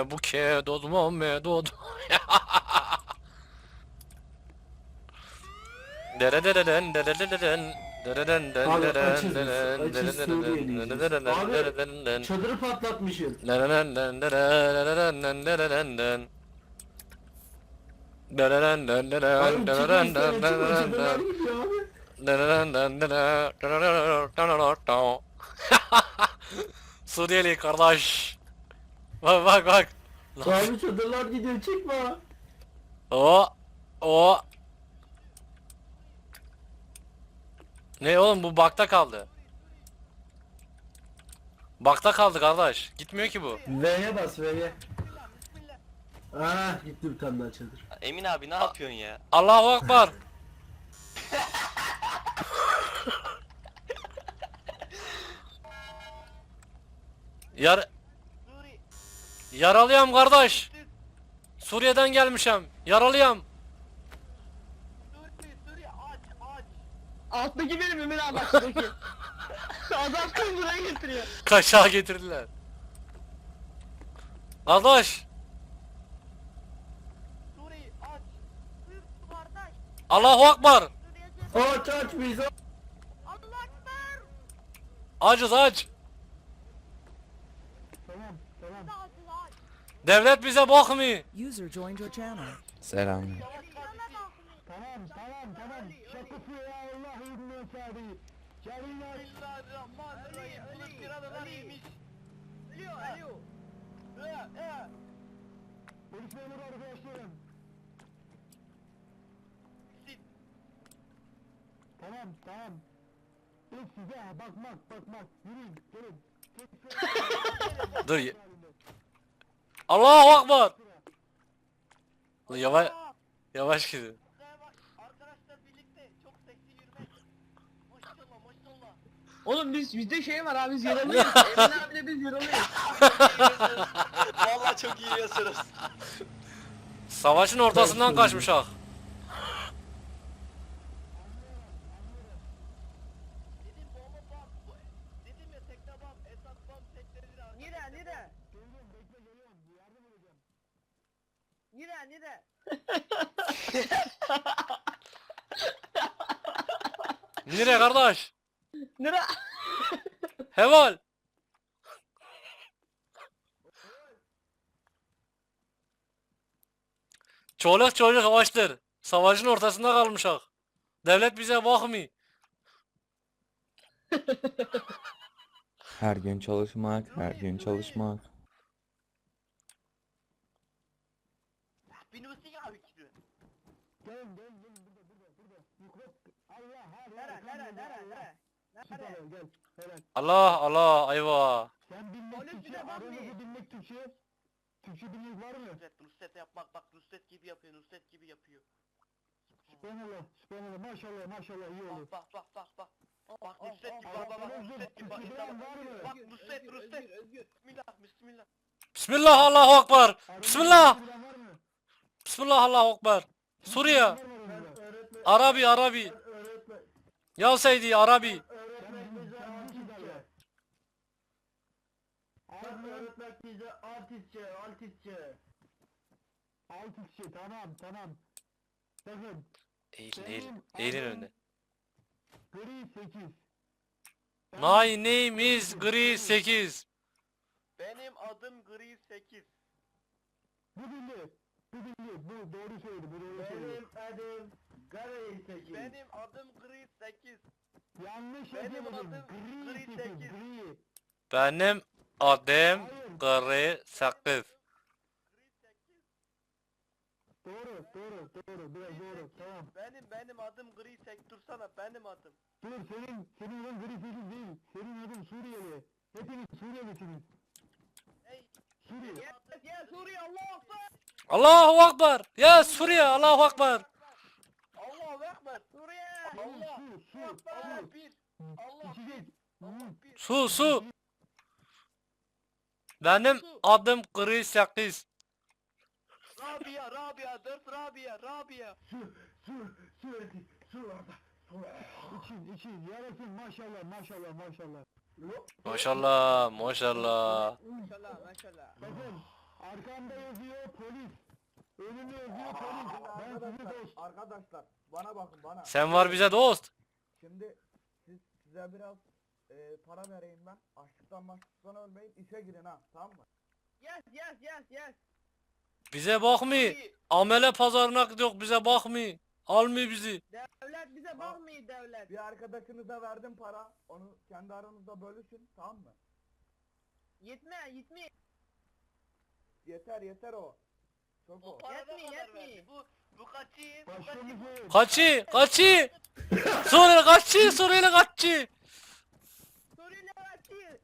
E, bu ke dodma me dod. Deredereden deredereden dereden Abi açız biz, açız Suriyeliyiz biz. Abi, Çadırı Dereren Abi üstüne çıkma dereren çadırlar gidiyor abi. Suriyeli kardeş. Bak bak bak. Abi çadırlar gidiyor çıkma. O o Ne oğlum bu bakta kaldı. Bakta kaldı kardeş. Gitmiyor ki bu. V'ye bas V'ye. Ah gitti bir tane daha çadır. Emin abi ne yapıyorsun ya? Allahu Ekber. Yar Yaralıyam kardeş. Suriye'den gelmişim. Yaralıyam. Alttaki benim Ömer abi baştaki. Adam kız buraya getiriyor. Kaşağı getirdiler. Kardeş. Allahu Ekber. Aç aç bizi. Acız aç. Tamam tamam. Devlet bize bakmıyor. User joined your channel. Selam. Tamam tamam tamam. Şakası ya Allah izniyle sadi. Celil aç. Polis memuru arkadaşlarım. Tamam tamam. İlk size bakmak bakmak. Yürüyün gelin. Dur. Allahu Ekber. Lan Yavaş yavaş gidin. Arkadaşlar birlikte çok seksi yürümek. Maşallah maşallah. Oğlum biz bizde şey var abi biz yaralıyız. Emin abiyle biz yaralıyız. Vallahi çok iyi yiyorsunuz. Savaşın ortasından kaçmış ah. Dedim bomba bam. bu- Dedim ya tekne bam. Esat bam tekneleri arkadaşlar. Nire nire. Nire nire. Nereye kardeş? Nire. Heval. Çoluk çocuk açtır. Savaşın ortasında kalmışak. Devlet bize bakmıyor. Her gün çalışmak, her gün çalışmak. Bir Nusi abi gidiyor. Gelin gelin gelin burada burada burada. Yukarı. Allah her Nere nere nere nere. Nere? Gel helal. Allah Allah ayva. Sen bilmek Polis Türkçe, bize bakmıyor. aranızda bilmek Türkçe. Türkçe bilmek var mı? Nusret Nusret yapmak bak Nusret gibi yapıyor Nusret gibi yapıyor. Subhanallah, subhanallah, maşallah, maşallah iyi olur. Bak bak bak bak bak. Bak Nusret gibi bak bak bak Nusret gibi bak. İnsan- var mı? Bak Nusret Nusret. Bismillah bismillah. Bismillah Allahu. Aranızda Bismillah. Türkçe bilen var mı? Bismillah Allahu Ekber. Suriye. Arabi Arabi. Ya Seydi Arabi. öğretmen bize artistçe. Artistçe, tamam, tamam. Bakın, Eğilin eğilin. Eğilin önüne. gri 8. My name is Gri 8. Benim adım Gri 8. Bu dinli, bu bu doğru söyledi, bu doğru söyledi. Benim adım Gri 8. Benim adım Gri 8. Yanlış Benim adım Gri Gri 8, sekiz. gri. Benim adım Gri 8. Doğru, doğru, doğru, biraz doğru, tamam. Benim benim adım Gri 8. Dursana benim adım. Dur, senin, senin adın Gri 8 değil. Senin adın Suriyeli. Hepiniz Suriyelisiniz. Ey. Suriye. Yes, yes, Suriye Allahu Ekber. Allahu Akbar. Ya Suriye Allahu Akbar. Allahu Ekber. Suriye. Allah. Su, su, Allah bir. Allah bir. Su su. Benim adım Kırı Sekiz. Rabia, Rabia, dört Rabia, Rabia. Su, su, su, su orada. İçin, için. Yarasın maşallah, maşallah, maşallah. Maşallah maşallah. Maşallah, maşallah. Arkamda yazıyor polis. Önümde yazıyor polis. Ben sizi dost. Arkadaşlar bana bakın bana. Sen var bize dost. Şimdi siz size biraz e, para vereyim ben. Açlıktan başlıktan ölmeyin işe girin ha tamam mı? Yes, yes, yes, yes. Bize bakmıyor. Amele pazarına gidiyor bize bakmıyor. Almıyor bizi. Devlet bize bakmıyor devlet. Bir arkadaşınıza verdim para. Onu kendi aranızda bölüşün tamam mı? Yetme, yetme. Yeter yeter o. Çok o. O para ne Yetmiyor, kadar yetmiyor. verdi? Bu, bu kaçı, bu kaçı. Başkanımızı. Kaçı kaçı. Suriyeli kaçı Suriyeli kaçı. Suriyeli kaçı.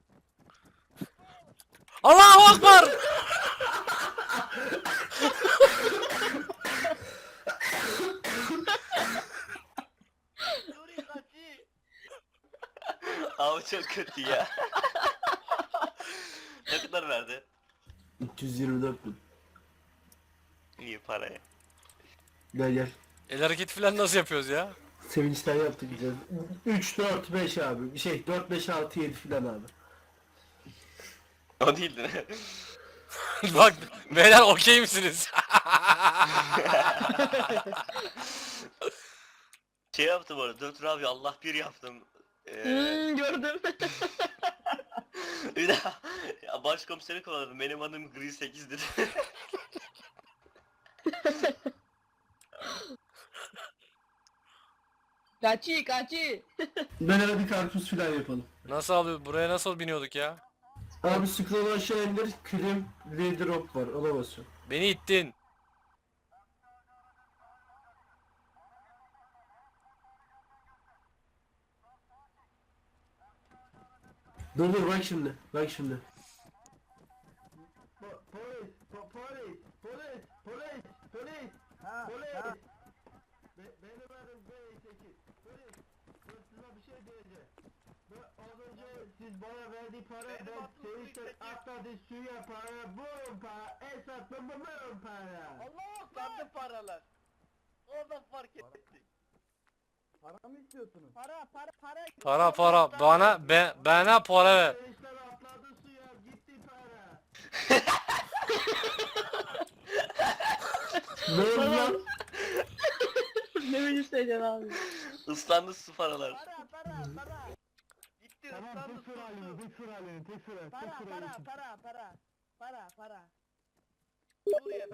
Allahu Akbar. Suriye kaçı. Abi çok kötü ya. ne kadar verdi? 324 bin. İyi parayı. Gel gel. El hareket falan nasıl yapıyoruz ya? Sevinçten yaptık güzel. 3, 4, 5 abi. Bir Şey 4, 5, 6, 7 filan abi. O değildi. Bak beyler okey misiniz? şey yaptım orada. Dört abi Allah bir yaptım. Ee, Hmm, gördüm. bir daha ya başkomiseri kovaladım. Benim adım Gri 8 dedi. kaçı kaçı. Ben bir karpuz filan yapalım. Nasıl abi buraya nasıl biniyorduk ya? Abi scroll aşağı indir. Klim, leader drop var. Ona basıyor. Beni ittin. Dur dur bak şimdi. Bak şimdi. Po- Polis, po- polis, polis, polis, polis, Ha, polis. ha. Be- benim adım B8. Polis, ben size bir şey diyeceğim. Ben az önce siz bana verdiği para, Benim ben adım sevinçten B8. atladı suya para, buyurun para, Esat bu bu buyurun para. Allah kendi paralar. Orada fark ettik. Para mı istiyorsunuz? Para para para. Para para bana be, bana para ver. Ne oldu? ne menü söyleyeceksin abi? Islandı su paralar. Para para para. Gitti Tamam ıslandı tek sür halini tek sür halini tek sür halini para para. Para para.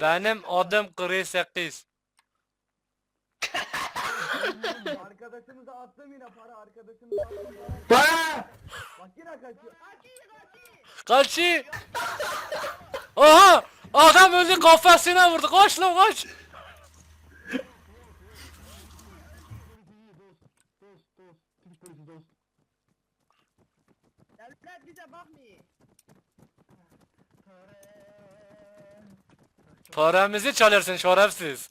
Benim adım 48. Arkadaşımıza attım yine para arkadaşımıza attım para. Para! Bak yine kaçıyor. Kaçı. Oha! Adam öldü kafasına vurdu. Koş lan koş. Devlet bize bakmıyor. Paramızı çalırsın şerefsiz.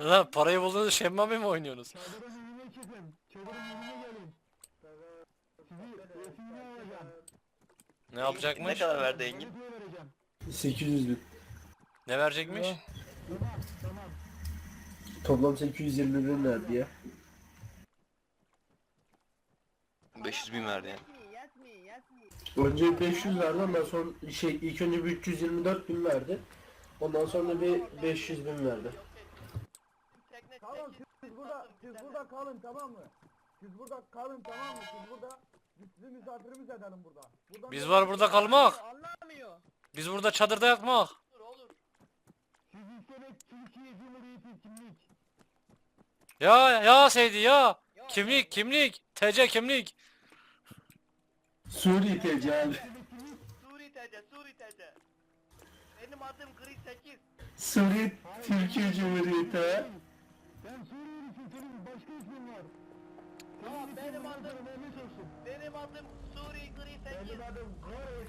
Lan parayı bulduğunuzda şemmame mi oynuyorsunuz? Çadırın önüne çıkın, çadırın önüne gelin. Sizi resimle alacağım. Ne Ne yapacakmış? kadar verdi Engin? Görüntüye vereceğim. 800 bin. Ne verecekmiş? Tamam, tamam. Toplam 820 bin verdi ya. 500 bin verdi yani. Önce 500 verdi ondan sonra şey ilk önce bir 324 bin verdi. Ondan sonra bir 500 bin verdi. Tekne Tamam sekiz, siz burada siz burada kalın tamam mı? Siz burada kalın tamam mı? Siz burada biz sizi misafirimiz edelim burada. Buradan Biz var burada kalmak. Anlamıyor. Biz burada çadırda yatmak. Olur, olur. Siz istemek Türkiye Cumhuriyeti kimlik. Ya ya Seydi ya. Kimlik kimlik. TC kimlik. Suriye TC abi. Suri TC, Suri TC. Benim adım Gri 8. Suriye Türkiye Cumhuriyeti ha. Ben Suriyelisin senin başka ismin var. Tamam benim adım, benim adım Suri Gri 8. Benim adım Kore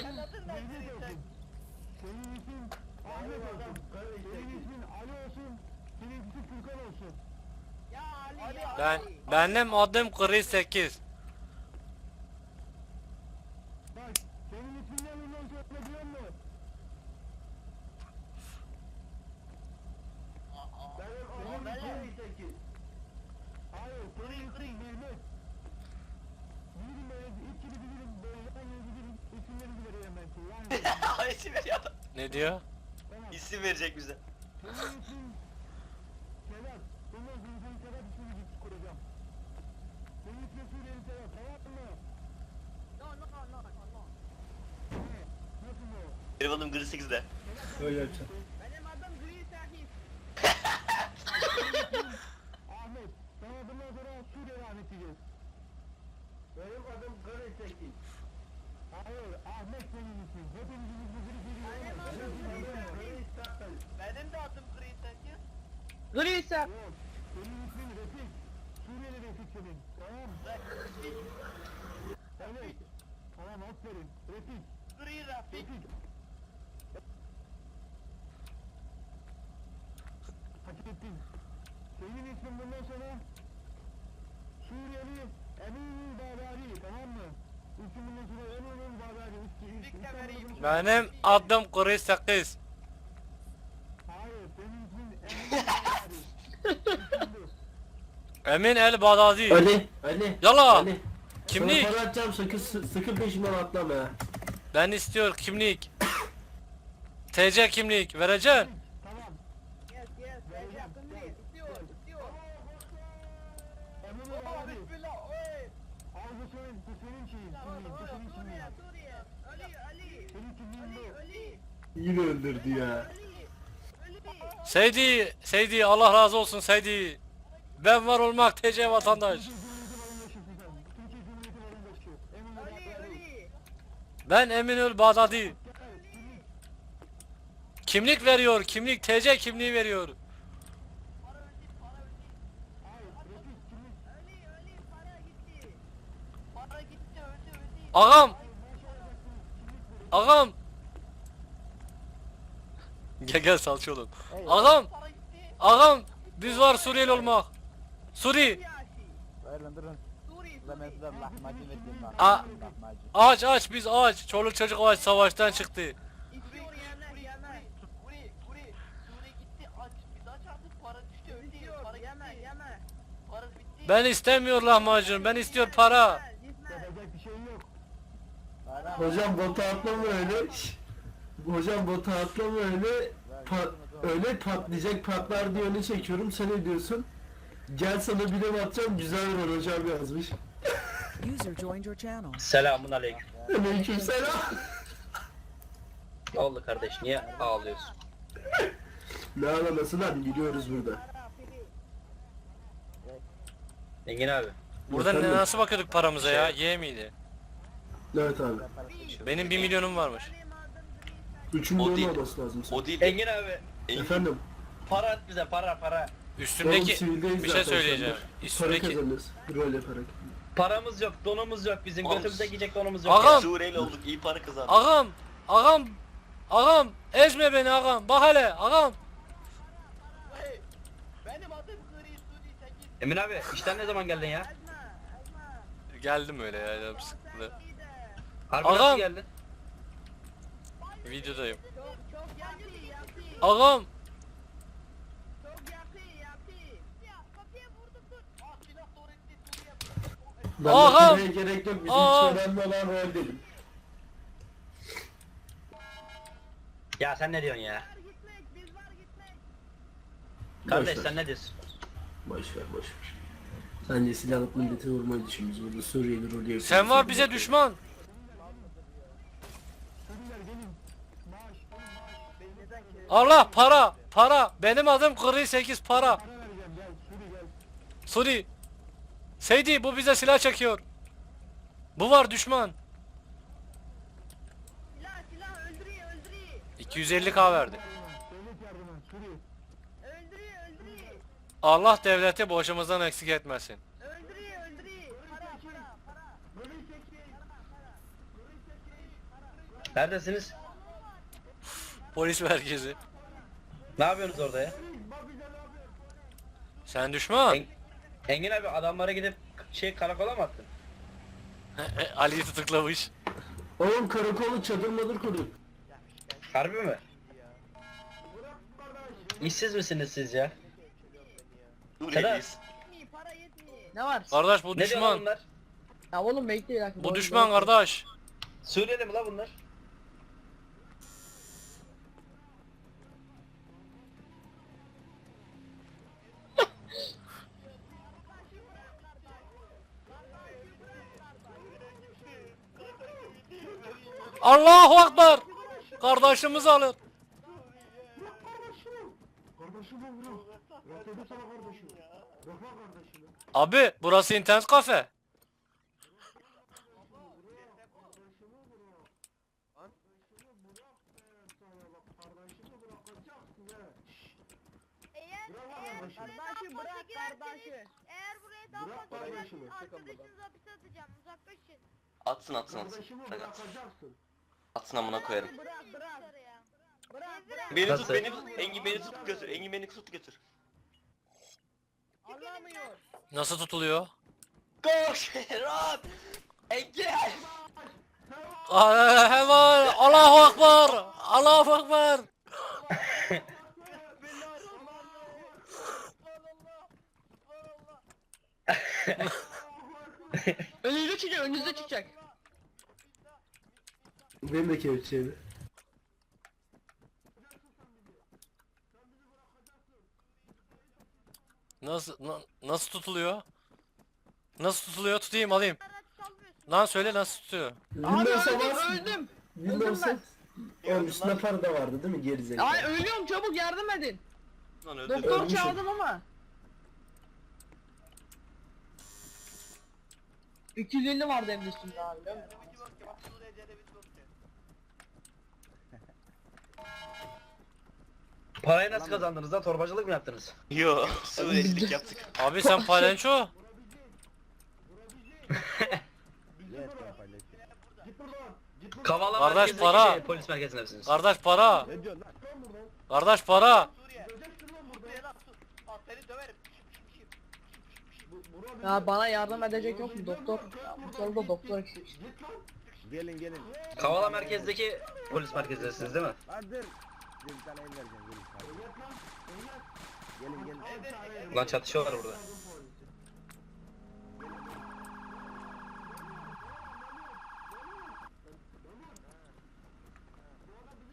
Senin adın ne Gri 8? Senin ismin Ahmet olsun. Senin ismin Ali olsun. Seninkisi Furkan olsun. Ya Ali, ya Ben Ali. benim adım Kri 8. Bak senin ismin ne bundan sonra biliyor musun? Benim adım Kore 8. Hayır senin ismin Mehmet. Bilirim ben ilk gibi bilirim. Böyle yan yana bilirim. İsimlerinizi vereyim ben size. Yani İsim veriyor adam. Ne diyor? tamam. İsim verecek bize. Senin ismin Sedat. Bundan sonra senin Sedat ismini kuracağım. Senin ismin Suriyeli Sedat tamam mı? No, no, no, no, no. Ne? Nasıl o? Benim adım Gri 8'de. Öyle yapacağım. Benim adım Gri 8. Ahmet. Sana bundan sonra Suriyeli Ahmet diyeceğiz. Benim adım Kore 8. Hayır Ahmet senin ismin. Hepimizin ismi biri biri Benim olamaz. adım Hepimizin Gri ismi var. 8. Benim de adım Gri 8. Gri sen. Yok. Senin ismin Refik. Suriyeli Refik senin. Tamam. Evet. Tamam aferin. Refik. Gri Rafik. Refik. Hak ettin. Senin ismin bundan sonra Suriyeli Emin Bağdadi tamam mı? Benim adım Kri 8. Hayır senin ismin Emin El Bağdadi. Ali, Ali. Yala. Ali. Kimlik. Sana para atacağım sakın, sakın peşimden atlama. Ben istiyor kimlik. TC kimlik vereceksin. Yine öldürdü ya. Seydi, Seydi Allah razı olsun Seydi. Ben var olmak TC vatandaş. Ben Eminül Bağdadi. Kimlik. Veriyor, kimlik TC kimliği veriyor. Para ödeyip, para ödeyip. Hayır, Refik kimlik. Ali, Ali. Para gitti. Para gitti, öde, öde. Ağam, ağam. Gel gel salça olun. Ağam, ağam. Biz var Suriyeli olmak. Suri. A aç aç biz aç. Çoluk çocuk aç savaştan çıktı. Ben istemiyor lahmacun. Ben istiyor para. Yapacak bir yok. Hocam bota atlama öyle. Hocam bota atlama öyle. Pa- öyle patlayacak patlar diye öne çekiyorum. Sen ne diyorsun? Gel sana bilim atacağım güzel var hocam yazmış. User joined your channel. Selamun aleyküm. Aleyküm selam. Ne oldu kardeş? Niye ağlıyorsun? Ne ağlaması lan gidiyoruz burada. Engin abi. Burada ne, Efendim? nasıl bakıyorduk paramıza ya? Y miydi? Evet abi. Benim 1 milyonum varmış. 3 O milyon değil. olması lazım. O değil. Engin abi. Efendim. Para at bize para para. Oğlum Üstümdeki sivildeyiz bir şey zaten söyleyeceğim. de. Para Üstümdeki kazanırız. Rol yaparak. Paramız yok, donumuz yok bizim. Oğlum, Götümüze giyecek donumuz yok. Ağam! Suriyeli olduk iyi para kazandık. ağam, ağam, ağam, ezme beni ağam. Bak hele ağam. Benim adım Gri, Suri 8. Emin abi işten ne zaman geldin ya? Geldim öyle ya canım sıkıldı. Harbi Ağam! nasıl geldin? Videodayım. Çok, çok yakın, yakın. Ağam, Çok. Ya, kapıya vurdum dur. Ah, silah doğru etti, Suriye. Ben Ağam! de gerek yok. Bizim Ağam! için önemli olan rol dedim. Ya sen ne diyorsun ya? Var gitmek, biz var gitmek. Kardeş ver. sen ne diyorsun? Boş ver boş ver. Sence silah alıp milleti vurmayı düşünüyoruz burada Suriyeli rolü yapıyoruz. sen var bize düşman. Allah para, para. Benim adım Kri 8 para. Suri. Seydi bu bize silah çekiyor. Bu var düşman. Silah silah öldürüyor öldürüyor. 250k verdi. Öldürüyor öldürüyor. Allah devleti boşumuzdan eksik etmesin. Neredesiniz? Polis merkezi. Ne yapıyorsunuz orada ya? Sen düşman. En- Engin abi adamlara gidip şey karakola mı attın? Ali'yi tutuklamış. Oğlum karakolu çadır madır kurduk. Harbi mi? İşsiz misiniz siz ya? Para yetmiyor. Ne var? Kardeş bu Ne diyorlar düşman. bunlar? Ya oğlum bekle bir dakika. Bu Doğru- düşman doğru- kardeş. Suriyeli mi la bunlar? Allahu Ekber. Kardeşimiz alır. Kardeşim bu bro. Ya dedim sana kardeşim. Bırakma kardeşini. Abi burası internet kafe. Eğer Bırak eğer buraya kardeşi. eğer buraya daha Bırak fazla girerseniz arkadaşınızı hapise atacağım. Uzaklaşın. Atsın atsın atsın. Kardeşimi Bırak, bırakacaksın. Atsın amına koyarım. Beni tut Nasıl? beni tut. Engin beni tut götür. Engin beni tut götür. Anlamıyor. Nasıl tutuluyor? Koş! Run! Engin! Aa, Hemen Allahu Ekber. Allahu Ekber. Önünüze çıkacak önünüze çıkacak. Benim de kepçeydi. Nasıl na- nasıl tutuluyor? Nasıl tutuluyor? Tutayım alayım. Lan söyle nasıl tutuyor? Abi Windows'a öldüm bas. öldüm. Windows'a. Oğlum üstüne para da vardı değil mi gerizekalı? Ay ölüyorum çabuk yardım edin. Lan öldü. Doktor Ölmüşüm. çağırdım ama. 250 vardı hem de üstünde abi. biliyor musun? Parayı nasıl kazandınız da torbacılık mı yaptınız? Yo, Suriyelilik yaptık. Abi sen palenço. Git buradan. Git buradan. Kavala Kardeş, para. şey, polis merkezinde misiniz? Kardeş para. Ne diyorsun lan? Lan buradan. Kardeş para. Lan lan Ya bana yardım edecek yok mu doktor? Ya, bu doktor eksik. Lan. Gelin gelin. Kavala merkezdeki polis merkezindesiniz değil mi? Hadi. Bir tane el vereceğim lan. Gelin gelin. Ulan çatışıyorlar burada.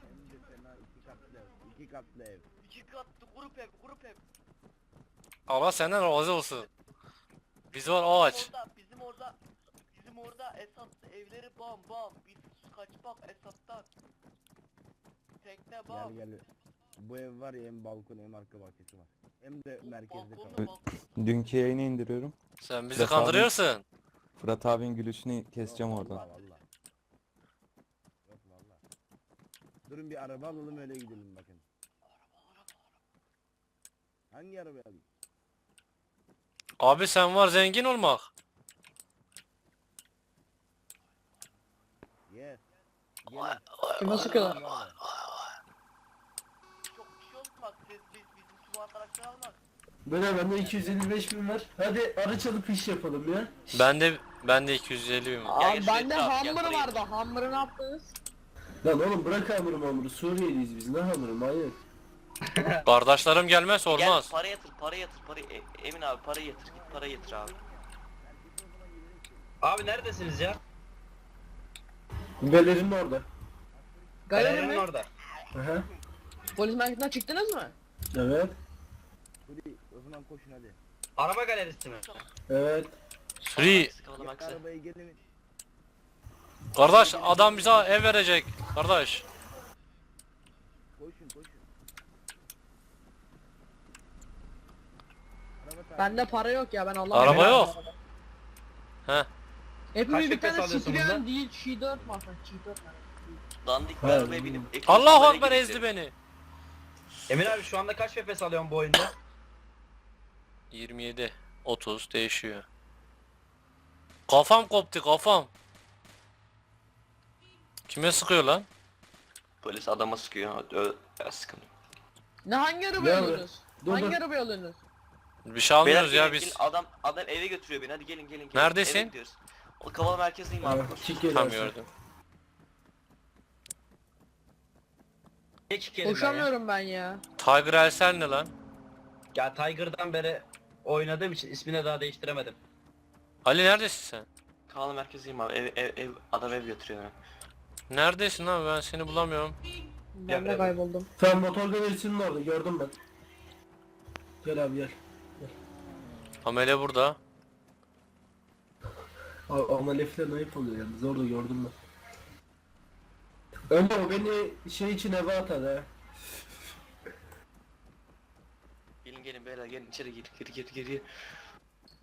Hem de fena iki katlı ev. İki katlı ev. İki katlı grup ev grup ev. Allah senden razı olsun. Biz var ağaç. Orada bizim orada bizim orada Esat evleri bam bam. Biz kaçmak Esat'tan. Tekne Gel bam. gel. Bu ev var ya hem balkon hem arka bahçesi var. Hem de merkezde kalıyor. Dünkü yayını indiriyorum. Sen bizi abi- kandırıyorsun. Fırat abinin gülüşünü keseceğim Yok, oradan. vallahi, vallahi. Yok valla. Durun bir araba alalım öyle gidelim bakın. Hangi araba alayım? Abi sen var zengin olmak. Yes. Gelin. Kime sıkıyorlar? Çok bir şey olmaz. Siz biz şu arkadaşlar almaz. Böyle bende 255 bin var. Hadi araç alıp iş yapalım ya. Ben de ben de 250 bin. var. Abi bende hamur vardı. Hamuru ne yaptınız? Lan oğlum bırak hamuru mamuru. Suriyeliyiz biz. Ne hamuru manyak. Kardeşlerim gelmez olmaz. Gel para yatır, para yatır, para E- Emin abi parayı yatır, git parayı yatır abi. Abi neredesiniz ya? Galerinin orada. Galeri Galerinin mi? orada. Aha. Polis merkezinden çıktınız mı? Evet. Zaman koşun hadi. Araba galerisi mi? Evet. Free. Arabayı gelin. Kardeş adam bize ev verecek. Kardeş. Koşun koşun. Araba takip Bende para yok ya ben Allah'ım. Araba yok. He. Hepimiz bir nefes tane alıyorsun Citroen bunda? değil, Çiğ 4 var. Çiğ 4 var. Dandik bir arabaya binip ekmek Allahu almaya Ekber ezdi beni. Emin abi şu anda kaç nefes alıyorsun bu oyunda? 27, 30 değişiyor. Kafam koptu kafam. Kime sıkıyor lan? Polis adama sıkıyor. Ö ya sıkıntı. Ne hangi Ne arabayı abi? alıyorsunuz? Dur, hangi dur. arabayı alıyorsunuz? Bir şey almıyoruz ya biz. Adam adam eve götürüyor beni. Hadi gelin gelin gelin. Neredesin? Eve gidiyoruz. O kavala merkezdeyim abi. Tam gördüm. Ne kick yedim ben ya? Koşamıyorum ben ya. Tiger Elsel ne lan? Ya Tiger'dan beri oynadığım için ismini daha değiştiremedim. Ali neredesin sen? Kavala merkezdeyim abi. Ev, ev, ev, adam ev götürüyor. Neredesin abi ben seni bulamıyorum. Ben de kayboldum. Sen motor galerisinin orada gördüm ben. Gel abi gel. Amele burada. Abi amele falan ayıp oluyor yalnız orada gördüm ben. Ömer o beni şey için eve atar ha. Gelin beyler gelin içeri gir gir gir gir. gir.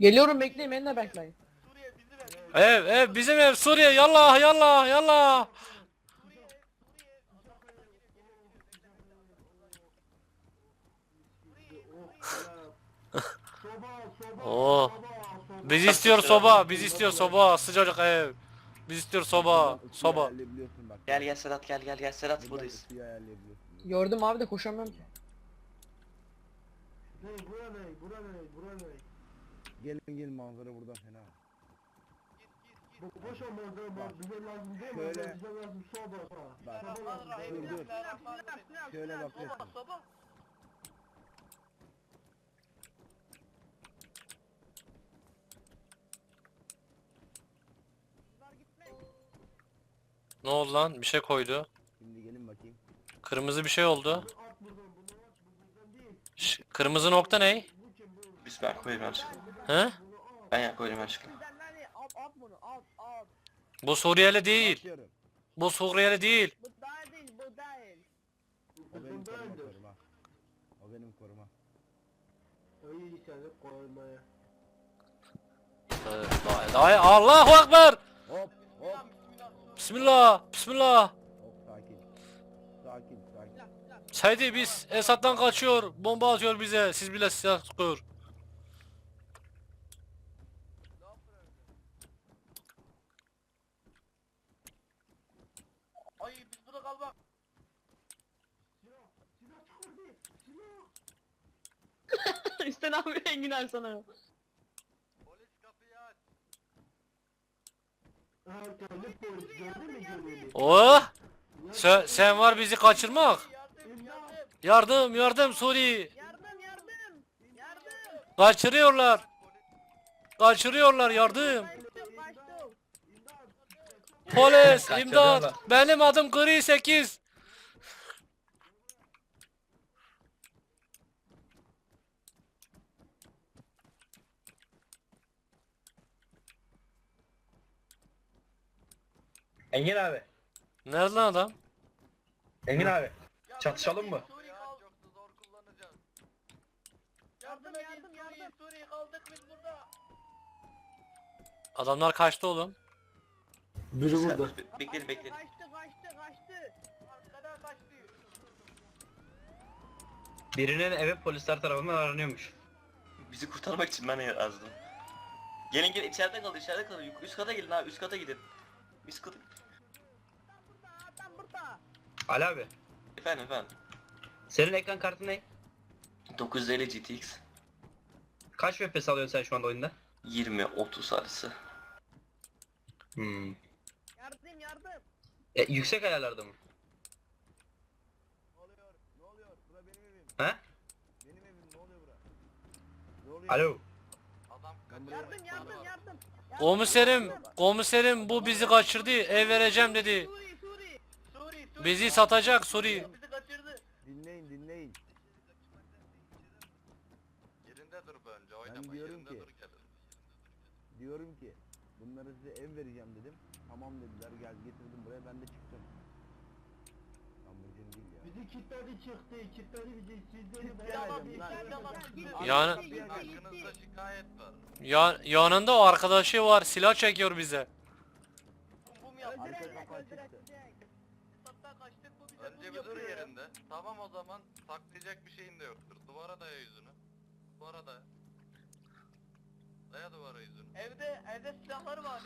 Geliyorum bekleyin beni de bekleyin. Ev ev bizim ev Suriye yallah yallah yallah. Oo. Biz istiyor soba, biz istiyor soba, sıcacık ev. Biz istiyor soba, soba. Gel gel Sedat gel gel gel Sedat buradayız. Gördüm abi de koşamıyorum ki. Ne bura ne bura ne bura ne? Gelin gelin manzara buradan fena. Bu boş o manzara var bize lazım değil mi? Şöyle- Bize lazım soba. Bak. Soba lazım. Dur dur. Şöyle bakıyorsun. Ne oldu lan? Bir şey koydu. Şimdi gelin bakayım. Kırmızı bir şey oldu. At buradan bunu at bu bizden değil. Ş- kırmızı nokta ne? Biz ben koyayım ben çıkayım. He? Ben ya koyayım ben çıkayım. At at bunu at at. Bu Suriyeli değil. Bu Suriyeli değil. Bu daha değil bu değil. O benim koruma. O benim koruma. Ee, Ay Allahu Ekber. Hop hop. Bismillah. Bismillah. Seydi biz Esad'dan kaçıyor. Bomba atıyor bize. Siz bile silah sıkıyor. Ay biz burada kalmak. İşte ne yapıyor Engin abi sana? Polis kapıyı aç. Polis gördün mü? Oh. Sen, sen var bizi kaçırmak. Yardım yardım. Suri. Yardım yardım. Yardım. Kaçırıyorlar. Kaçırıyorlar yardım. Polis imdat. Benim adım Gri 8. Engin abi. Nerede lan adam? Engin abi. Çatışalım mı? Suri kal. Çok zor kullanacağız. Yardım edin Suri. Suri kaldık biz burada. Adamlar kaçtı oğlum. Biri burada. Be- Bekleyin bekleyin. Kaçtı kaçtı kaçtı. Arkadan kaçtı. Birinin evi polisler tarafından aranıyormuş. Bizi kurtarmak için ben yazdım. Gelin gelin içeride kalın içeride kalın. Yuk- Üst kata gelin abi üst kata gidin. Üst kata. Adam burada. Ali abi. Efendim efendim. Senin ekran kartın ne? 950 GTX. Kaç FPS alıyorsun sen şu anda oyunda? 20-30 arası. Hmm. Yardım yardım. E, yüksek ayarlarda mı? Ne oluyor? Ne oluyor? Bura benim evim. He? Benim evim ne oluyor bura? Ne oluyor? Alo. Adam Ben Yardım yardım yardım. Komiserim, komiserim bu bizi kaçırdı. Ev vereceğim dedi. Suri Suri. Suri Suri. Bizi satacak Suri. Bizi kaçırdı. Dinleyin dinleyin. Yerinde dur önce Ben oynama diyorum yerinde ki- dur. Diyorum ki bunlara size ev vereceğim dedim. Tamam dediler gel getirdim buraya ben de çıktım. Lamborghini değil ya. Bizi kilitledi çıktı. Kilitledi bizi. Sizleri sen tamam. Yani- Hakkınızda şikayet var. Ya, yanında o arkadaşı var silah çekiyor bize. Esat'tan kaçtık bu bize Önce bir dur yapıyor yerinde. Tamam o zaman saklayacak bir şeyin de yoktur. Duvara daya yüzünü. Duvara daya. Daya duvara yüzünü. Evde evde silahlar var.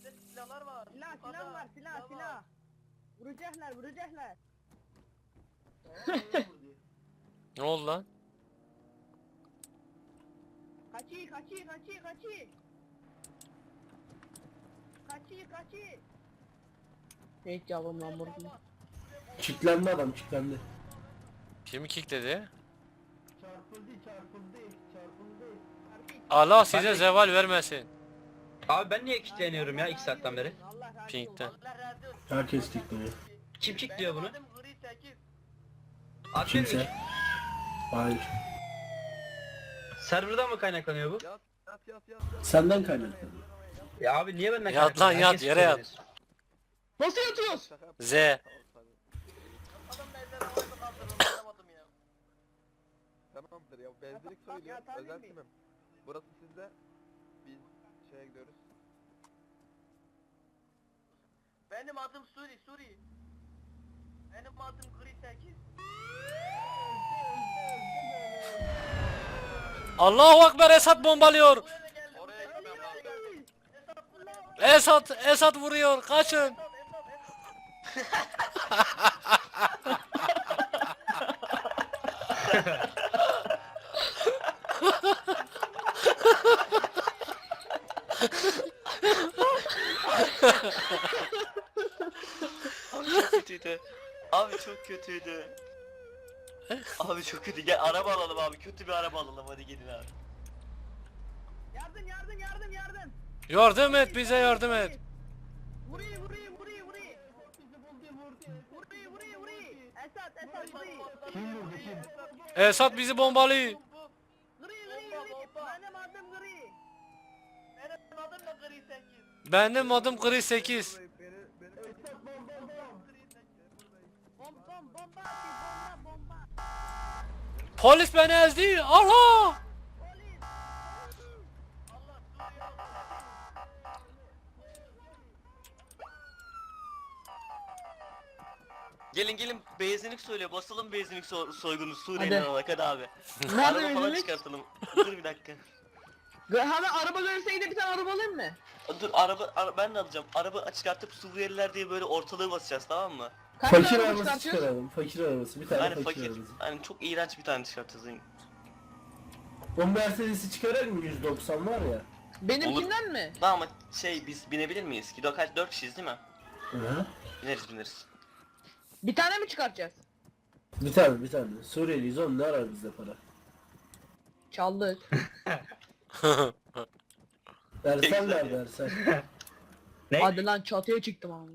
Evde silahlar var. Silah Yukarıda silah var silah silah. Vuracaklar vuracaklar. Ne oldu lan? Kaçı kaçı kaçı kaçı. Kaçı kaçı. Hiç yavrum lan vurdum. Kitlendi adam kitlendi. Kimi kickledi? Çarpıldı çarpıldı. Allah size zeval vermesin. Abi ben niye kilitleniyorum ya 2 saatten beri? Pink'ten. Herkes kitleniyor. Kim kilitliyor bunu? Benim adım Gri 8. Admin Kimse. Hayır. Serverdan mı kaynaklanıyor bu? Senden kaynaklı. Ya abi niye benden Yat lan, yat, Herkes yere yat. kilitleniyor. Nasıl yatıyoruz? Z. Tamamdır ya. benzinlik söylüyor, özel timim. Burası sizde. Biz şeye gidiyoruz. Benim adım Suri Suri. Benim adım Gri 8. Allahu Ekber Esat bombalıyor. Oraya Esat, gitmem lazım. Esat Esat vuruyor. Kaçın. Abi çok kötüydü. Abi çok kötüydü. Abi çok kötü. Gel araba alalım abi. Kötü bir araba alalım. Hadi gelin abi. Yardım yardım yardım yardım. Yardım et bize yardım et. Vuruyor vuruyor vuruyor vuruyor. Vuruyor vuruyor vuruyor. Esat Esat kim? Esat bizi bombalıyor. Gri gri gri. Benim adım gri. Benim adım da Gri 8. Benim adım Gri 8. Bom bom bomba atıyor bomba bomba. Polis beni ezdi. Allah. Gelin gelin benzinlik söyle. Basalım benzinlik so soygunu Suriye'nin Hadi. olarak hadi abi. Nerede araba falan benzinlik? çıkartalım. Dur bir dakika. Hemen araba görürse gidip bir tane araba alayım mı? Dur araba ara- ben de alacağım. Araba çıkartıp Suriyeliler diye böyle ortalığı basacağız tamam mı? Kaç Fakir tane araba arabası çıkaralım. Fakir arabası. Bir tane Yani fakir, fakir. arabası. Hani çok iğrenç bir tane çıkartacağız. O Mercedes'i çıkarır mı 190 var ya? Benimkinden mi? Tamam ama şey biz binebilir miyiz? Gido kaç 4 kişiyiz değil mi? Hı. Bineriz bineriz. Bir tane mi çıkartacağız? Bir tane bir tane. Suriyeliyiz oğlum ne arar bizde para? Çaldık. Ersel nerede Ersel? Ne? Hadi lan çatıya çıktım abi.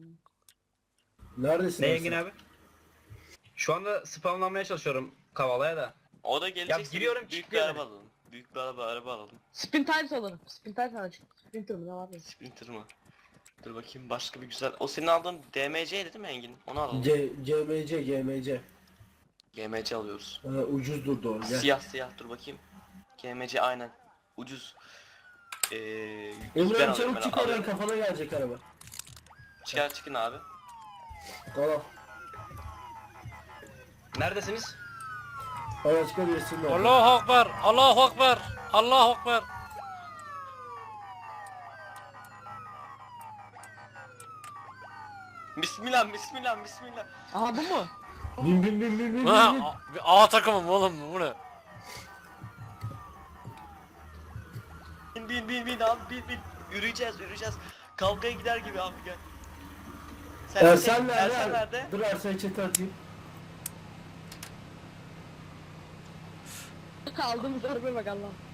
Neredesin Ne? Engin abi? Şu anda spamlanmaya çalışıyorum Kavala'ya da. O da gelecekse giriyorum, büyük bir çıkıyorum. araba alalım. Büyük bir araba araba alalım. Spin Tires alırım. Spin Tires alacağım. Sprinter mi ne var ya? Sprinter mı? Dur bakayım başka bir güzel. O senin aldığın DMC'ydi değil mi Engin? Onu alalım. C GMC GMC. GMC alıyoruz. Ha, ucuz durdu o. Gel. Siyah siyah dur bakayım. GMC aynen. Ucuz. Ee, Emre alayım, çabuk çık oradan kafana gelecek araba. Çıkar çıkın abi. Tamam. Neredesiniz? Başka birisinin orada. Allahu Ekber. Allahu Ekber. Allahu Ekber. Bismillah bismillah bismillah. Aha bu mu? Bin bin bin bin bin bin. Ha. A, A takımım oğlum bu ne? Bin bin bin bin abi bin bin. Yürüyeceğiz yürüyeceğiz. Kavgaya gider gibi abi gel. Sen Ersel şey- nerede? Ersel nerede? Dur Ersel çete atayım. Aldığımız arabaya bak Allah.